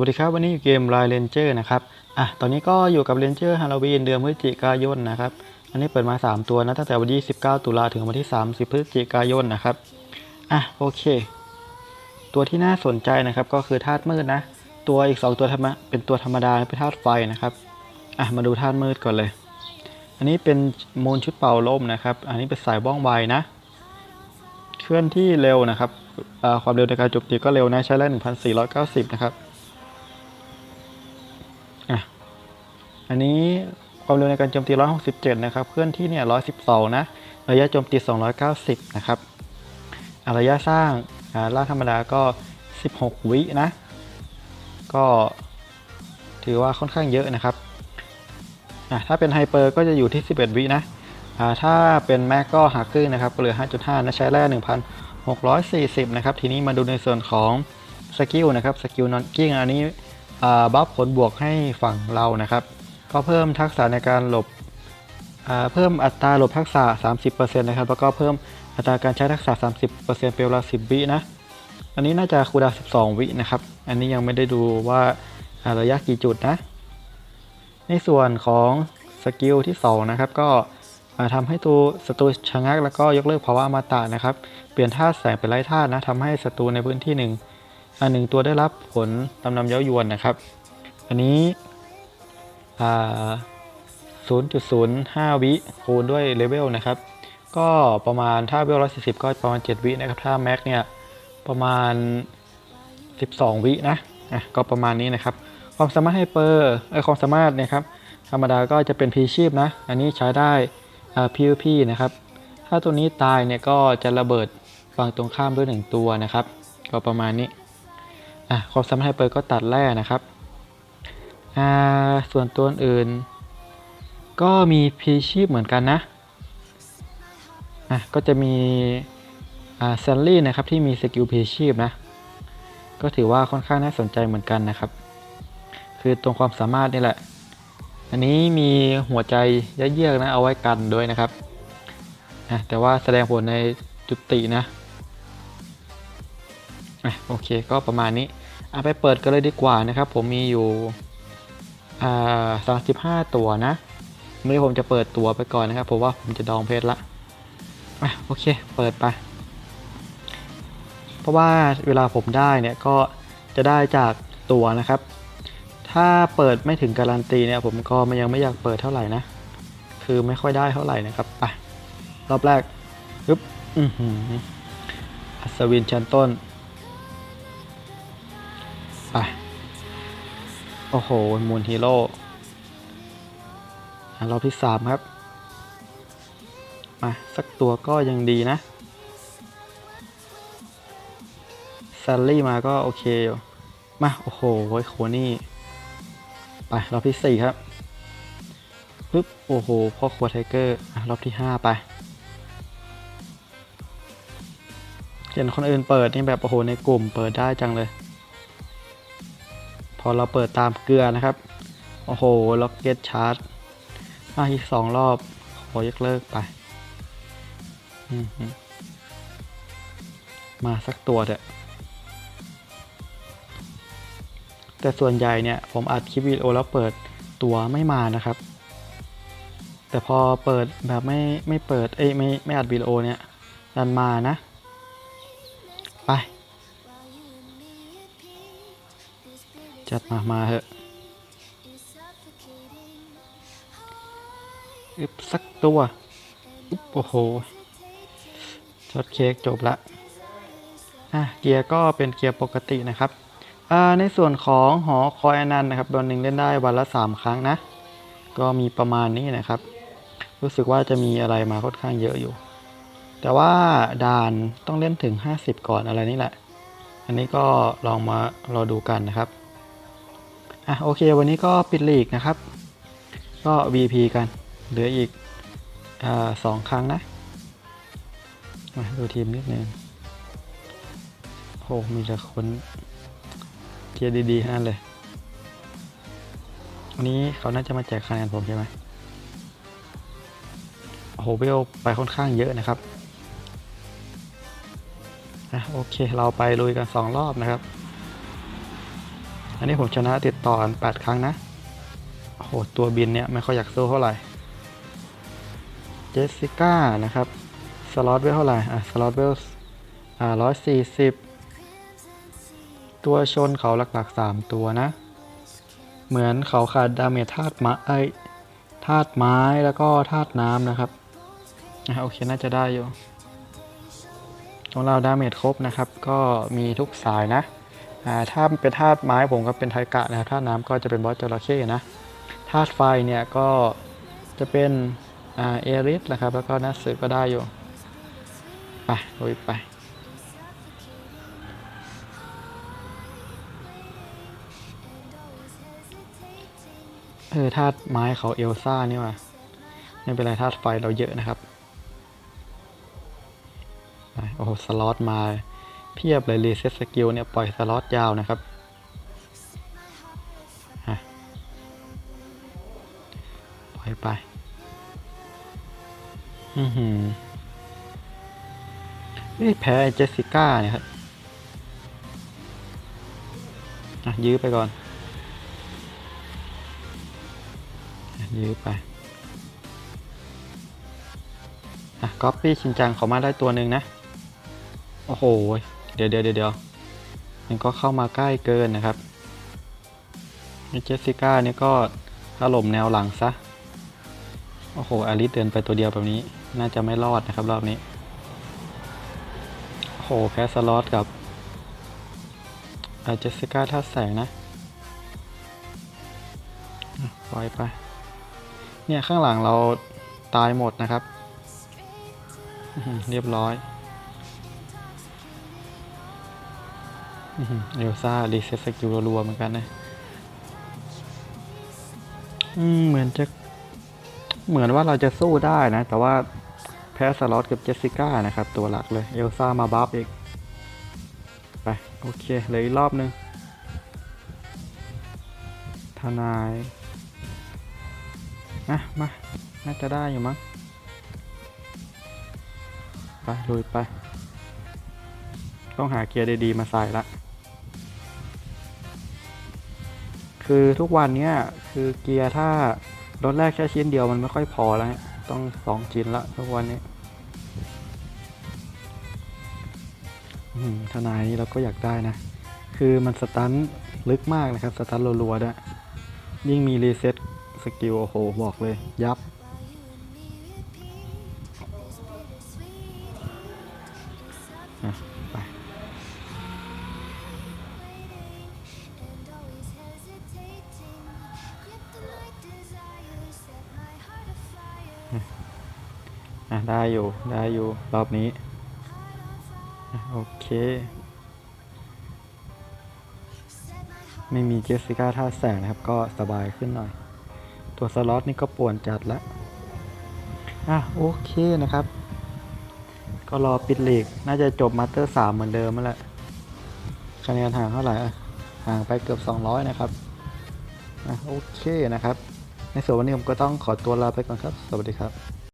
วัสดีครับ วันนี้อยู่เกม r ายเลนเจอร์นะครับ อะ ตอนนี้ก็อยู่กับเลนเจอร์ฮาโลวีนเดือนพฤศจิกายนนะครับ อันนี้เปิดมา 3 ตัวนะตั้งแต่วันที่ 19 ตุลาถึงวันที่ 30 พฤศจิกายนนะครับ อะ โอเค ตัวที่น่าสนใจนะครับก็คือธาตุมืดนะ ตัวอีก 2 ตัวธรรมะเป็นตัวธรรมดาเป็นธาตุไฟนะครับ อะ มาดูธาตุมืดก่อนเลย อันนี้เป็นมูลชุดเป่าลมนะครับ อันนี้เป็นสายบ้องไวนะ เคลื่อนที่เร็วนะครับอ่าความเร็วในการโจมตีก็เร็วนะใช้แรง1,490 นะครับ อะอันนี้ความเร็วในการโจมตี 167 นะครับ เคลื่อนที่เนี่ย 112 นะ ระยะโจมตี 290 นะครับระยะสร้างล่างธรรมดาก็ 16 วินะ ก็ถือว่าค่อนข้างเยอะนะครับถ้าเป็นไฮเปอร์ก็จะอยู่ที่ 11 วินะถ้าเป็นแม็กก็หักครึ่งนะครับ ก็เหลือ 5.5 นะใช้แร่1,640 นะครับ ทีนี้มาดูในส่วนของสกิลนะครับ สกิลนอนกิ้งอันนี้ บัฟผลบวกให้ฝั่งเรานะครับ ก็เพิ่มทักษะในการหลบเพิ่มอัตราหลบทักษะ 30%นะครับ แล้วก็เพิ่มอัตราการใช้ทักษะ 30%เป็นเวลา 10 วินะ อันนี้น่าจะคูดาว12 วินะครับ อันนี้ยังไม่ได้ดูว่าระยะกี่จุดนะ ในส่วนของสกิลที่ 2 นะครับ ก็อ่าทำให้ตัวศัตรูชะงัก แล้วก็ยกเลิกภาวะอมตะนะครับ เปลี่ยนธาตุแสงเป็นไร้ธาตุนะทำให้ศัตรูในพื้นที่หนึ่ง อันหนึ่งตัวได้รับผลตำนำเย้ายวนนะครับ อันนี้อ่า0.05วิคูณด้วยเลเวลนะครับ ก็ประมาณถ้าเวล140ก็ประมาณ7วินะครับ ถ้าแม็กเนี่ยประมาณ12วินะอะก็ประมาณนี้นะครับ ความสามารถให้เปอร์ไอความสามารถนะครับ ธรรมดาก็จะเป็นพีชีพนะ อันนี้ใช้ได้อ่า PVP นะครับ ถ้าตัวนี้ตายเนี่ยก็จะระเบิดฝั่งตรงข้ามด้วย1ตัวนะครับ ก็ประมาณนี้ อะความสามารถไฮเปอร์ก็ตัดแร่นะครับอ่าส่วนตัวอื่น ก็มีพีชีพเหมือนกันนะอะก็จะมีอ่าแซลลี่นะครับที่มีสกิลพีชีพนะ ก็ถือว่าค่อนข้างน่าสนใจเหมือนกันนะครับ คือตรงความสามารถนี่แหละ อันนี้มีหัวใจยเยียกนะเอาไว้กันด้วยนะครับอะแต่ว่าแสดงผลในจุตินะ อะโอเคก็ประมาณนี้เอะไปเปิดกันเลยดีกว่านะครับ ผมมีอยู่อ่าสามสิบห้าตัวนะไม่ได้ผมจะเปิดตัวไปก่อนนะครับเพราะว่าผมจะดองเพชรละอะโอเค เปิดไปเพราะว่าเวลาผมได้เนี่ยก็จะได้จากตัวนะครับ ถ้าเปิดไม่ถึงการันตีเนี่ย ผมก็ไม่ยังไม่อยากเปิดเท่าไหร่นะ คือไม่ค่อยได้เท่าไหร่นะครับไปรอบแรกปึ๊บอือหืออัศวินชั้นต้น ไป โอ้โห มูลฮีโร่รอบที่สามครับ มา สักตัวก็ยังดีนะซลลี่มาก็โอเคอยู่มา โอ้โหโคนี่ ไป รอบที่สี่ครับปึ๊บ โอ้โห พ่อครัวไทเกอร์รอบที่ห้าไปเห็นคนอื่นเปิดนี่แบบ โอ้โห ในกลุ่มเปิดได้จังเลย อเราเปิดตามเกลือนะครับ โอ้โห ล็อกเก็ตชาร์จมาอีกสองรอบขอยกเลิกไปมฮึมาสักตัวเถอะ แต่ส่วนใหญ่เนี่ย ผมอัดคลิปวิดีโอแล้วเปิดตัวไม่มานะครับ แต่พอเปิดแบบไม่ไม่เปิด เอ้ยไม่ไม่อัดวิดีโอเนี่ยดันมานะ ไป จัดมา มาเถอะอึบสักตัวอึบโอ้โหช็อตเค้กจบละอะเกียร์ก็เป็นเกียร์ปกตินะครับอ่าในส่วนของหอคอยอนันต์นะครับวันหนึ่งเล่นได้วันละ 3 ครั้งนะ ก็มีประมาณนี้นะครับ รู้สึกว่าจะมีอะไรมาค่อนข้างเยอะอยู่ แต่ว่าด่านต้องเล่นถึง 50 ก่อนอะไรนี่แหละ อันนี้ก็ลองมารอดูกันนะครับ อะโอเค วันนี้ก็ปิดลีกนะครับ ก็ VP กัน เหลืออีกอสองครั้งนะ มาดูทีมนิดนึงโหมีแต่คนเทียร์ดีๆนั้นเลย วันนี้เขาน่าจะมาแจกคะแนนผมใช่ไหมโอ้โหเวลไปค่อนข้างเยอะนะครับอะโอเค เราไปลุยกันสองรอบนะครับ อันนี้ผมชนะติดต่อกัน8ครั้งนะโอ้โหตัวบินเนี่ยไม่ค่อยอยากสู้เท่าไหร่ เจสสิก้านะครับ สล็อตเวลเท่าไหร่ อะ สล็อตเวลอ่าร้อยสี่สิบตัวชนเขาหลักๆ3ตัวนะ เหมือนเขาขาดดาเมจธาตุไม้เอ้ยธาตุไม้แล้วก็ธาตุน้ำนะครับอะโอเค น่าจะได้อยู่ของเราดาเมจครบนะครับ ก็มีทุกสายนะ ถ้าเป็นธาตุไม้ผมก็เป็นไทกะนะธาตุน้ำก็จะเป็นบอสจระเข้นะธาตุไฟเนี่ยก็จะเป็นเอริสนะครับ แล้วก็นัสสึก็ได้อยู่ ไปลุยไปเออธาตุไม้เขาเอลซ่านี่ว่ะไม่เป็นไรธาตุไฟเราเยอะนะครับโอ้โหสล็อตมา เพียบเลยรีเซ็ตสกิลเนี่ยปล่อยสล็อตยาวนะครับปล่อยไป อือหือนี่แพ้เจสสิก้าเนี่ยครับอะยื้อไปก่อน ยื้อไปอะก๊อปปี้ชินจังเขามาได้ตัวหนึ่งนะ โอ้โห เดี๋ยวเดี๋ยวเดี๋ยวมันก็เข้ามาใกล้เกินนะครับเจสสิก้านี่ก็ถล่มแนวหลังซะ โอ้โหอลิสเดินไปตัวเดียวแบบนี้ น่าจะไม่รอดนะครับรอบนี้ โอ้โหแพ้สล็อตกับเจสสิก้าท่าแสงนะปล่อยไป เนี่ยข้างหลังเราตายหมดนะครับ เรียบร้อย เอลซ่ารีเซ็ตสกิลรัวๆเหมือนกันนะอืมเหมือนจะเหมือนว่าเราจะสู้ได้นะ แต่ว่าแพ้สล็อตกับเจสสิก้านะครับ ตัวหลักเลย เอลซ่ามาบัฟอีก ไป โอเคเหลืออีกรอบนึง ทนายอะมา น่าจะได้อยู่มั้ง ไปลุยไป ต้องหาเกียร์ดีๆมาใส่ละ คือทุกวันเนี้ยคือเกียร์ถ้ารถแรกแค่ชิ้นเดียวมันไม่ค่อยพอแล้วต้องสองชิ้นละทุกวันนี้อื้อหือทนายนี้เราก็อยากได้นะ คือมันสตันลึกมากนะครับ สตันรัวๆด้วยยิ่งมีรีเซ็ตสกิลโอ้โห บอกเลย ยับ อะได้อยู่ได้อยู่รอบนี้ โอเค ไม่มีเจสสิก้าท่าแสงนะครับ ก็สบายขึ้นหน่อย ตัวสล็อตนี่ก็ป่วนจัดแล้วอะโอเคนะครับ ก็รอปิดลีก น่าจะจบมาสเตอร์สามเหมือนเดิมนั่นแหละคะแนนห่างเท่าไหร่ห่างไปเกือบ 200 นะครับอะโอเคนะครับ ในส่วนวันนี้ผมก็ต้องขอตัวลาไปก่อนครับ สวัสดีครับ